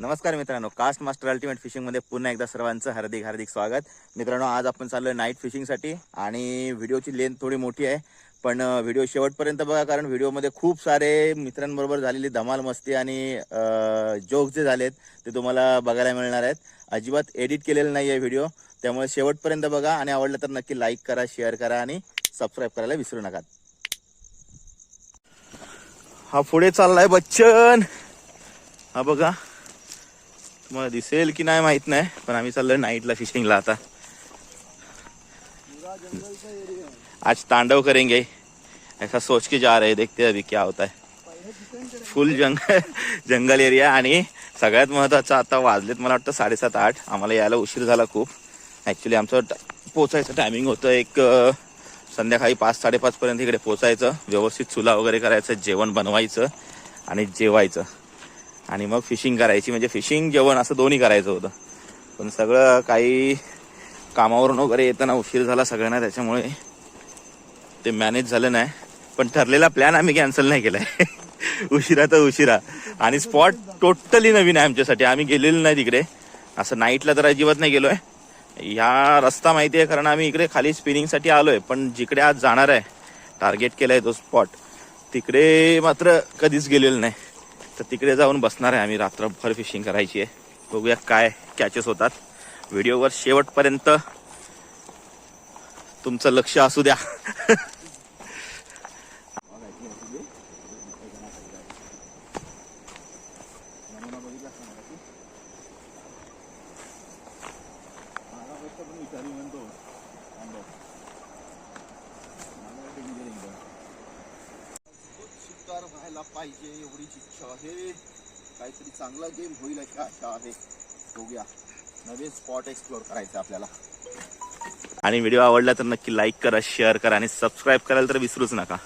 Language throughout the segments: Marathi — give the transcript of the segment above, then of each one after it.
नमस्कार मित्रांनो कास्ट मास्टर अल्टिमेट फिशिंगमध्ये पुन्हा एकदा सर्वांचं हार्दिक हार्दिक स्वागत. मित्रांनो आज आपण चाललो आहे नाईट फिशिंगसाठी आणि व्हिडिओची लेंथ थोडी मोठी आहे पण व्हिडिओ शेवटपर्यंत बघा कारण व्हिडिओमध्ये खूप सारे मित्रांबरोबर झालेली धमाल मस्ती आणि जोक जे झालेत ते तुम्हाला बघायला मिळणार आहेत. अजिबात एडिट केलेलं नाही आहे व्हिडिओ त्यामुळे शेवटपर्यंत बघा आणि आवडलं तर नक्की लाईक करा शेअर करा आणि सबस्क्राईब करायला विसरू नका. हा पुढे चाललाय बच्चन. हा बघा. तुम्हाला दिसेल की नाही माहीत नाही पण आम्ही चाललोय नाईटला फिशिंगला आता. आज तांडव करेंगे. ऐसा सोच के जा रहे देखते अभी क्या होता है. फुल जंग जंगल एरिया आणि सगळ्यात महत्वाचं आता वाजलेत मला वाटतं साडेसात आठ. आम्हाला यायला उशीर झाला खूप. ॲक्च्युली आमचं पोचायचं टायमिंग होतं एक संध्याकाळी पाच साडेपाच पर्यंत इकडे पोचायचं. व्यवस्थित चुला वगैरे करायचं जेवण बनवायचं आणि जेवायचं. आणि मग फिशिंग करायची. म्हणजे फिशिंग जेवण असं दोन्ही करायचं होतं. पण सगळं काही कामावरून वगैरे येताना उशीर झाला सगळ्यांना त्याच्यामुळे ते मॅनेज झालं नाही. पण ठरलेला प्लॅन आम्ही कॅन्सल नाही केलाय. उशिरा तर उशिरा. आणि स्पॉट टोटली नवीन आहे आमच्यासाठी. आम्ही गेलेलो नाही तिकडे. असं नाईटला तर अजिबात नाही गेलोय. ह्या रस्ता माहिती आहे कारण आम्ही इकडे खाली स्पिनिंगसाठी आलोय. पण जिकडे आज जाणार आहे टार्गेट केलाय तो स्पॉट तिकडे मात्र कधीच गेलेलो नाही. तर तिकडे जाऊन बसणार आहे आम्ही. रात्रभर फिशिंग करायची आहे. बघूया काय कॅचेस होतात. व्हिडिओवर शेवटपर्यंत तुमचं लक्ष असू द्या. काहीतरी चांगला गेम होईल अशी आशा आहे. बघूया. नवीन स्पॉट एक्सप्लोर करायचं आपल्याला. आणि व्हिडिओ आवडला तर नक्की लाईक करा शेअर करा आणि सबस्क्राईब करायला तर विसरूच नका.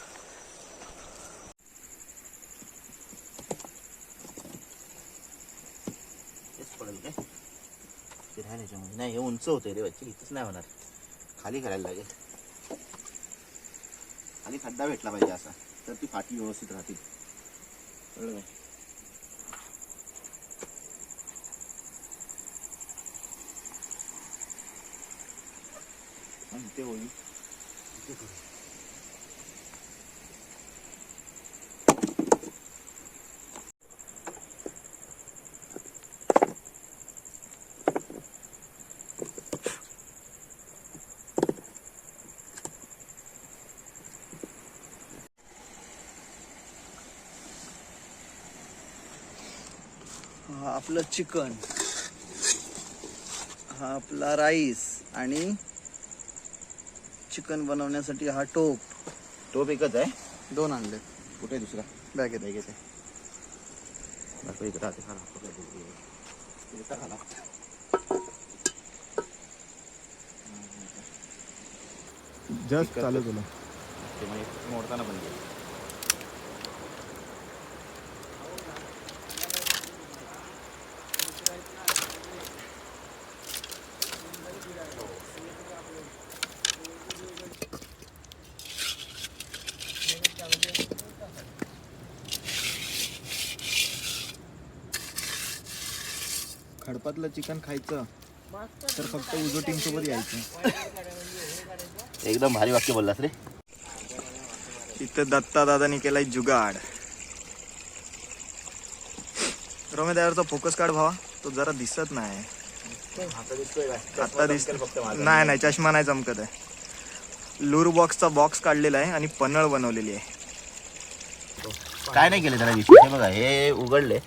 नाही हे उंच होते रे बच्चे इथंच नाही होणार. खाली करायला लागेल. खाली खड्डा भेटला पाहिजे असा. तर ती फाटी व्यवस्थित राहतील कळलं काय? आणि ते होईल. हा आपलं चिकन. हा आपला राईस आणि चिकन बनवण्यासाठी हा टोप. टोप एक आहे? दोन आणले. कुठे आहे दुसरा? बॅगेत. है इकडं इथं घाला. जस्ट चालू केलं. ते बन मोडताना पण घे. खडपातलं चिकन खायचं तर फक्त उजो टीम सोबत यायचं. एकदम भारी वाक्य बोललास रे. इथं दत्ता दादानी केलाय जुगाड. रमे त्यावरचा फोकस काढ भावा तो जरा दिसत नाही. आता दिसतोय फक्त. नाही नाही चष्मा नाही चमकत आहे. लूर बॉक्सचा बॉक्स काढलेला आहे आणि पनळ बनवलेली आहे. काय नाही केलं त्याला हे बघा हे उघडले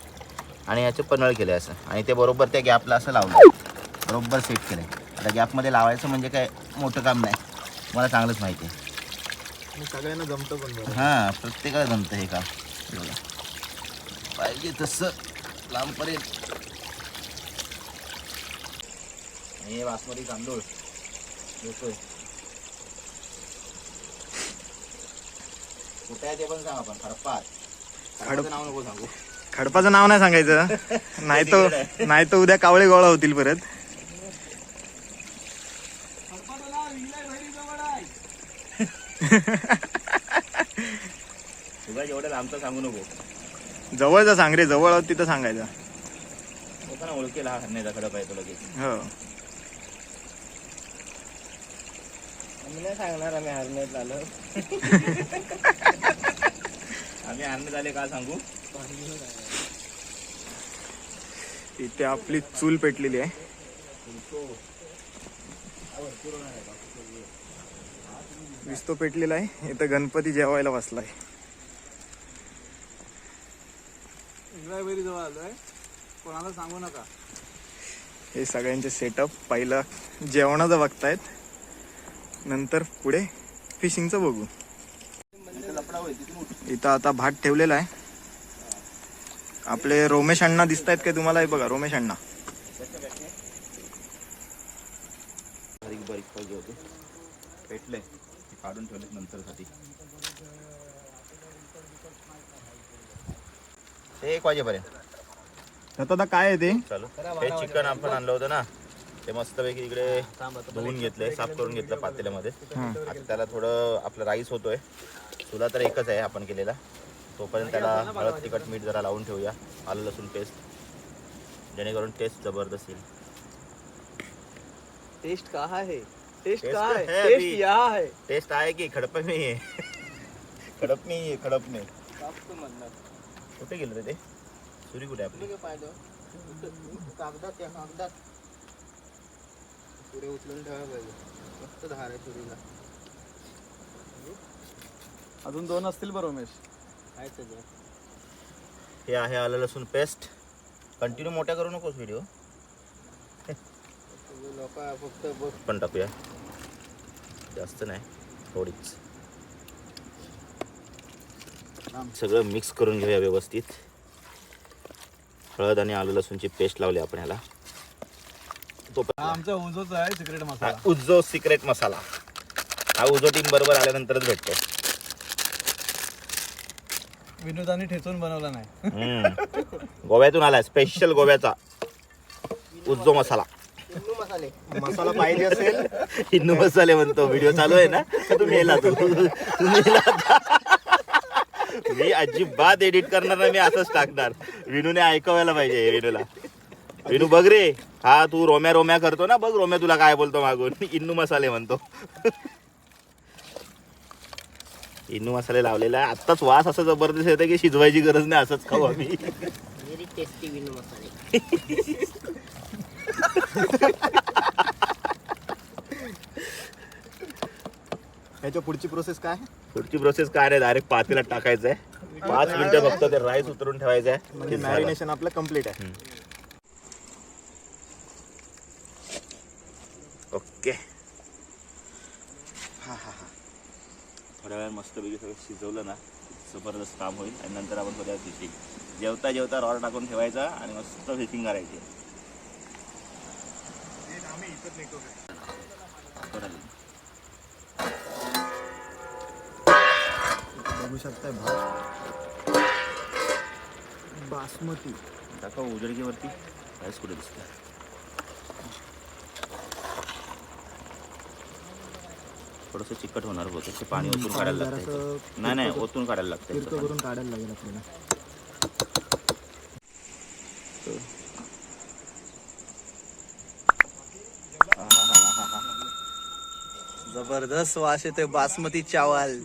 आणि याचे पन्हाळ केले असं. आणि ते बरोबर त्या गॅपला असं लावलं. बरोबर सेट केलंय. आता गॅपमध्ये लावायचं म्हणजे काय मोठं काम नाही. मला चांगलंच माहिती आहे. सगळ्यांना जमतं पण हां प्रत्येकाला जमतं हे काम. बघा. पाहिजे तसं लांबपर्यंत. आणि हे बासमती तांदूळ. येतोय. कुठे आहे ते पण सांग आपण खडपाचं नाव नको सांगू. खडपाचं नाव नाही सांगायचं. नाही तर नाही तर उद्या कावळे गोळा होतील परत. तुला जेवढं लांबचं सांगू नको. जवळचा सांग रे जवळ आहोत तिथं सांगायचं. असताना ओळखेल हा हरण्याचा खडप आहे तो लगेच. हो. आम्ही नाही सांगणार आम्ही हरण्यात आलो. आम्ही हरण्यात आले का सांगू? इथे आपली चूल पेटलेली आहे. विस्तो पेटलेला आहे. इथं गणपती जेवायला बसलाय. इंद्रायबरी जवळ आलोय. कोणाला सांगू नका. हे सगळ्यांचे सेटअप पहिलं जेवणाचं बघतायत. नंतर पुढे फिशिंगचं बघू. इथं आता भात ठेवलेला आहे. आपले रोमेश अण्णा दिसत आहेत काय तुम्हाला? हे बघा रोमेश अण्णा. बारीक बारीक पाहिजे होते. पेटले. काढून ठेवले नंतरसाठी. ते एक वाजेपर्यंत. आता काय आहे ते? चालू. हे चिकन आपण आणलं होतं ना ते मस्तपैकी इकडे धुवून घेतलंय साफ करून घेतलं पातेल्यामध्ये. आता त्याला थोडं आपलं राईस होतोय. तुला तर एकच आहे आपण केलेला. तोपर्यंत त्याला हळद तिखट मीठ जरा लावून ठेवूया. आलं लसूण पेस्ट जेणेकरून टेस्ट जबरदस्त येईल. टेस्ट कहा है टेस्ट Taste कहा है है टेस्ट अभी। यहाँ है टेस्ट आहे की खडप नाही आहे खडप नाही आहे खडप नाही. कुठे गेलं रे ते? सुरी कुठे आहे आपली? कागदात कागदात. पुढे उचलून ठेवायला पाहिजे. मस्त धार आहे सुरीला. अजून दोन असतील बरं उमेश. काय हे आहे आलं लसूण पेस्ट कंटिन्यू मोठ्या करू नकोस व्हिडिओ लोक फक्त पण टाकूया. जास्त नाही थोडीच. सगळं मिक्स करून घेऊया व्यवस्थित. हळद आणि आलं लसूणची पेस्ट लावली आपण ह्याला तो आमचा उजोच आहे सिक्रेट मसाला. उज्जो सिक्रेट मसाला. हा उजो टीम बरोबर आल्यानंतरच भेटतो विनोदाने ठेचून बनवला नाही. हम्म. गोव्यातून आलाय स्पेशल गोव्याचा उज्जो मसाला. मसाला पाहिजे असेल. हिंदू मसाले म्हणतो व्हिडिओ चालू आहे ना? का तू. तुम्ही येला आता. मी अजिबात एडिट करणार ना मी असंच टाकणार. विनूने ऐकवायला पाहिजे विनूला विनू बघ रे. हा तू रोम्या रोम्या करतो ना बघ रोम्या तुला काय बोलतो मागून. इन्नू मसाले म्हणतो. इन्नू मसाले लावलेला आहे. आत्ताच वास असं जबरदस्त येतं की शिजवायची गरज नाही असंच खाऊ आम्ही. व्हेरी टेस्टी विनू मसाले. ह्याच्या पुढची प्रोसेस काय? पुढची प्रोसेस काय नाही डायरेक्ट पातेल्यात टाकायचं आहे पाच मिनिटं फक्त ते राईस उतरून ठेवायचं आहे म्हणजे की झालं. मॅरिनेशन आपलं कंप्लीट आहे. ओके हा हा हा थोड्या वेळ मस्तपैकी सगळं शिजवलं ना जबरदस्त काम होईल. आणि नंतर आपण थोड्या फिशिंग जेवता जेवता रॉड टाकून ठेवायचा आणि मस्त फिशिंग करायची. बघू शकताय भात. बासमती. दाखव उजडकीवरती. राईस कुठे दिसतं थोडंसं चिकट होणार होतं ते पाणी ओतून काढायला लागतं नाही नाही ओतून काढायला लागतं करून काढायला लागेल आपल्याला. जबरदस्त वास येतोय बासमती चावल.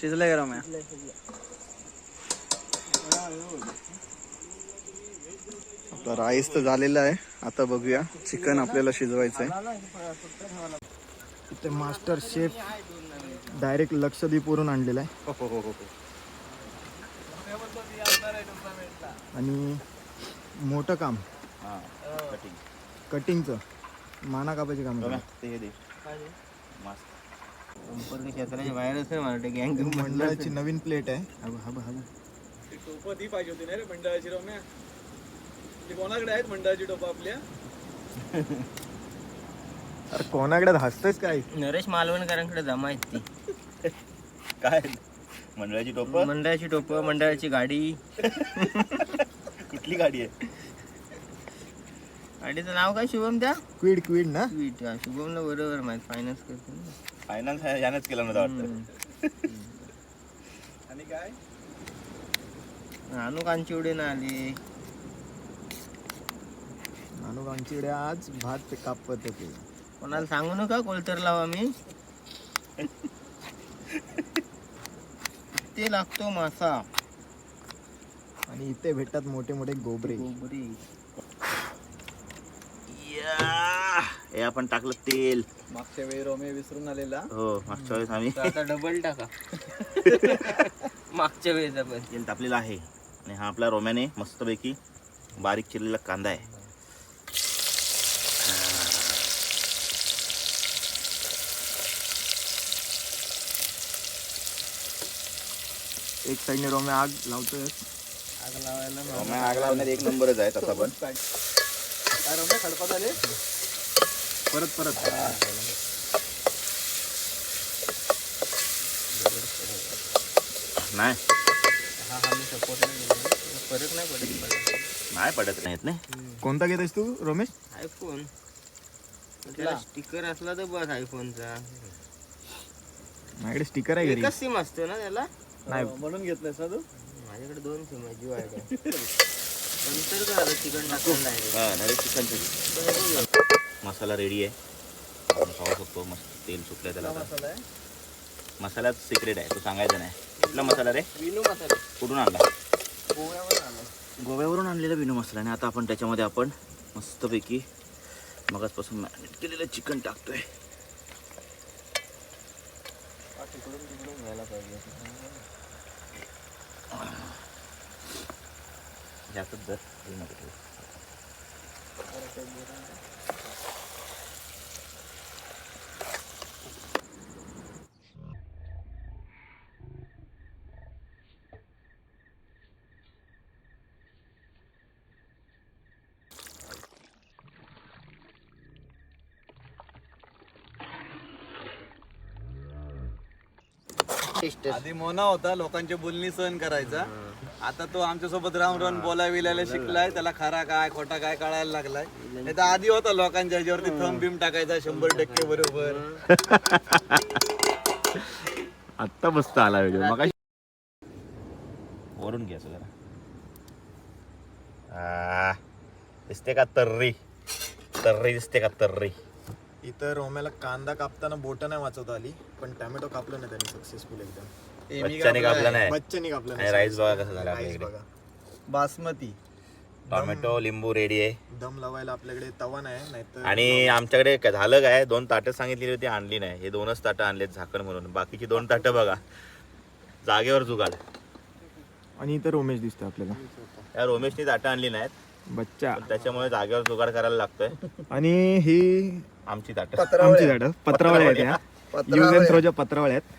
शिजलंय गरम आहे आपला राईस तर झालेला आहे. आता बघूया. चिकन आपल्याला शिजवायचं आहे इथे मास्टर शेफ डायरेक्ट लक्षद्वीपवरून आणलेला आहे. आणि मोठं काम. हां कटिंग कटिंगचं. माना कापायचे काम. ते हे मंडळाची नवीन प्लेट आहे. हा हा हा ती मंडळाची ती कोणाकडे आहेत मंडळाची टोपं आपल्या अरे कोणाकडे हसतेस काय? नरेश मालवणकरांकडे जमा आहेत ती. काय? मंडळाची टोप? मंडळाची टोप मंडळाची गाडी. कुठली गाडी आहे? गाडीचं नाव काय शुभम त्या? क्विड क्विड ना? स्वीट हा, शुभमला बरोबर माहीत फायनान्स करतो ना. फायनान्स यानेच केलं नव्हतं वाटतं. आणि काय? नानू कांचिवडे ना आली. नानू आमच्याकडे आज भात कापत होते. कोणाला सांगू नका कोलतर लावा मी. ते लागतो मासा. आणि इथे भेटतात मोठे मोठे गोबरे. गोबरी. या. हे आपण टाकलं तेल. मागच्या वेळी रोमे विसरून आलेला. हो मागच्या वेळेस आम्ही. आता डबल टाका. मागच्या वेळेचा पण तेल तापलेलं आहे. आणि हा आपला रोम्याने मस्तपैकी बारीक चिरलेला कांदा आहे. एक साईडने रोम्या आग लावतोय. आग लावायला ना. रोम्या आग लावण्यात एक नंबरच आहे तसा पण. काय रोमे? खडपात आले? परत परत. नाही. मी सपोर्ट नाही केला. फरक नाही पडत. नाही पडत नाहीत नाही. कोणता घेतोयस तू रमेश? आयफोन स्टिकर असला तर बस आयफोनचा माझ्याकडे स्टिकर आहे सिम असतो ना त्याला? नाही. म्हणून घेतलंयस ना तू? माझ्याकडे दोन सिम आहे जिओ आहे नंतर आता चिकन टाकून डायरेक्ट हा डायरेक्ट चिकन मसाला रेडी आहे. आपण खाऊ शकतो मस्त तेल सुटलं त्याला. मसाला आहे? मसाल्यात सिक्रेट आहे तो सांगायचा नाही. कुठला मसाला रे? विनू मसाला. कुठून आणला? गोव्यावर आला गोव्यावरून आणलेला बिनो मसाला आणि आता आपण त्याच्यामध्ये आपण मस्तपैकी मगाचपासून मॅरिनेट केलेलं चिकन टाकतोय. तिकडून तिकडून घ्यायला पाहिजे. जास्तच जर आधी मोना होता लोकांची बोलणी सहन करायचा. आता तो आमच्यासोबत राहून राहून बोलाय विलायला शिकलाय त्याला खरा काय खोटा काय कळायला लागलाय. नाही तर आधी होता लोकांच्या ह्याच्यावरती थंब बिम टाकायचा शंभर टक्के बरोबर. आत्ता मस्त आला व्हिडिओ. मग वरून घ्यायचं जरा. आ, दिसते का तर्री? तर्री दिसते का तर्री? इथं रोम्याला कांदा कापताना बोट नाही वाचवता आली पण टॅमॅटो कापलं नाही त्याने सक्सेसफुल एकदम. बच्चाने कापला नाही. बच्चेनी कापलं आणि राईस बघा कसं झालं आपल्या राईस इकडे बघा. बासमती. टोमॅटो लिंबू रेडी आहे. दम लावायला आपल्याकडे तवा नाही नाहीतर आणि आमच्याकडे काय झालं काय? दोन ताटं सांगितलेली होती आणली नाही. हे दोनच ताटं आणलेत झाकण म्हणून. बाकीची दोन ताटं बघा. जागेवर जुगाड. आणि इथं रोमेश दिसतोय आपल्याला. या रोमेशनी ताटं आणली नाहीत. बच्चा. त्याच्यामुळे जागेवर जुगाड करायला लागतोय. आणि ही आमची ताटं आमची झाडं पत्रावळ्या आहेत यूज अँड थ्रोच्या पत्रावळ्या आहेत.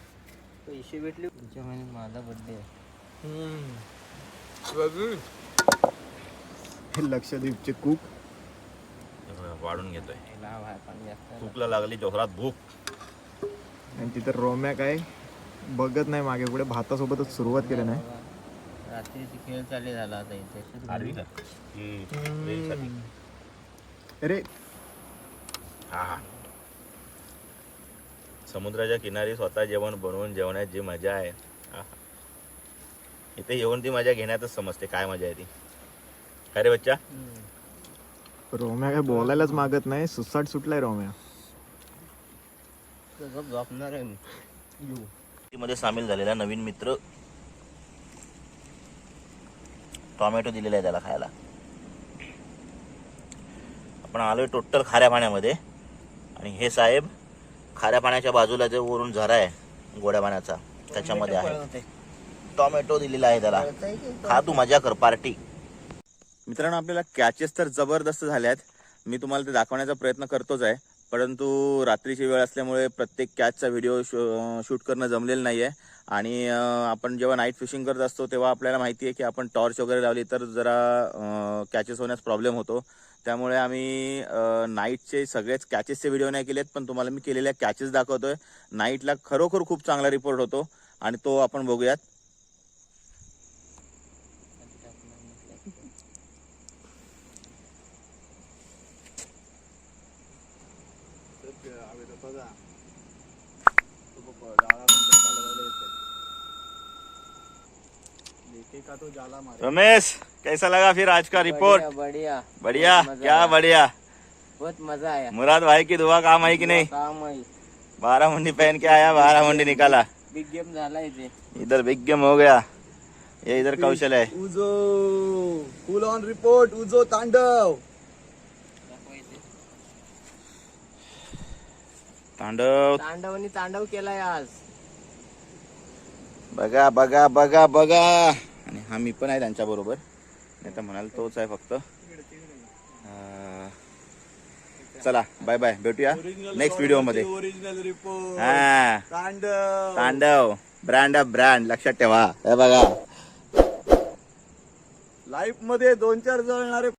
पैसे भेटले. पुढच्या महिन्यात माझा बर्थडे आहे. हे लक्षद्वीपचे कुक. वाढून घेतोय. लाव आहे पाणी जास्त. आहे. भूकला लागली जोरात भूक. आणि तिथं रोम्या काय बघत नाही मागे पुढे. भातासोबतच सुरुवात केली नाही. रात्रीची खेळ चालू झाला आता इथे. आरवीला की? रेलसाठी. अरे. हा हा. समुद्राच्या किनारी स्वतः जेवण बनवून जेवण्यात जी मजा आहे आहा. इथे येऊन ती मजा घेण्यातच समजते काय मजा आहे ती. काय रे बच्चा? रोम्या काय बोलायलाच मागत नाही सुसाट सुटलाय रोम्या. गप झोपणार आहे. मध्ये सामील झालेला नवीन मित्र टोमॅटो दिलेला आहे त्याला खायला. आपण आलोय टोटल खाऱ्या पाण्यामध्ये. आणि हे साहेब खाऱ्या पाण्याच्या बाजूला जे वरून झरा आहे गोड्या पाण्याचा त्याच्यामध्ये आहे. टोमॅटो दिलेला आहे त्याला. खा तू मजा कर पार्टी. मित्रांनो आपल्याला कॅचेस तर जबरदस्त झाल्यात. मी तुम्हाला ते दाखवण्याचा प्रयत्न करतोच आहे. परंतु रात्रीची वेळ असल्यामुळे प्रत्येक कॅचचा व्हिडिओ शूट करणं जमलेलं नाही आहे आणि आपण जेव्हा नाईट फिशिंग करत असतो तेव्हा आपल्याला माहिती आहे की आपण टॉर्च वगैरे लावली तर जरा कॅचेस होण्यास प्रॉब्लेम होतो. त्यामुळे आम्ही नाईटचे सगळेच कॅचेसचे व्हिडिओ नाही केलेत पण तुम्हाला मी केलेल्या कॅचेस दाखवतोय. नाईटला खरोखर खूप चांगला रिपोर्ट होतो आणि तो आपण बघूयात बघा तो येतोय. देख. रमेश कैसा लगा फिर आज का रिपोर्ट बढ़िया बढ़िया। क्या बढ़िया। बहुत मजा आया। मुराद भाई की दुआ काम आई कि नहीं? काम आहे बारह मुंडी पहन के आया बारह मुंडी निकाला। बिग गेम झाला इथे। इधर बिग गेम हो गया। ये इधर कौशल है। उजो फुल ऑन रिपोर्ट उजो तांडव। तांडव। तांडवनी तांडव केलाय आज। बघा बघा बघा बघा। आणि हा मी पण आहे त्यांच्या बरोबर नाही तर म्हणाल तोच आहे फक्त. चला बाय बाय भेटूया नेक्स्ट व्हिडिओमध्ये हा. तांडव. ब्रँड ऑफ ब्रँड लक्षात ठेवा. हे बघा. लाईफमध्ये दोन चार जळणारे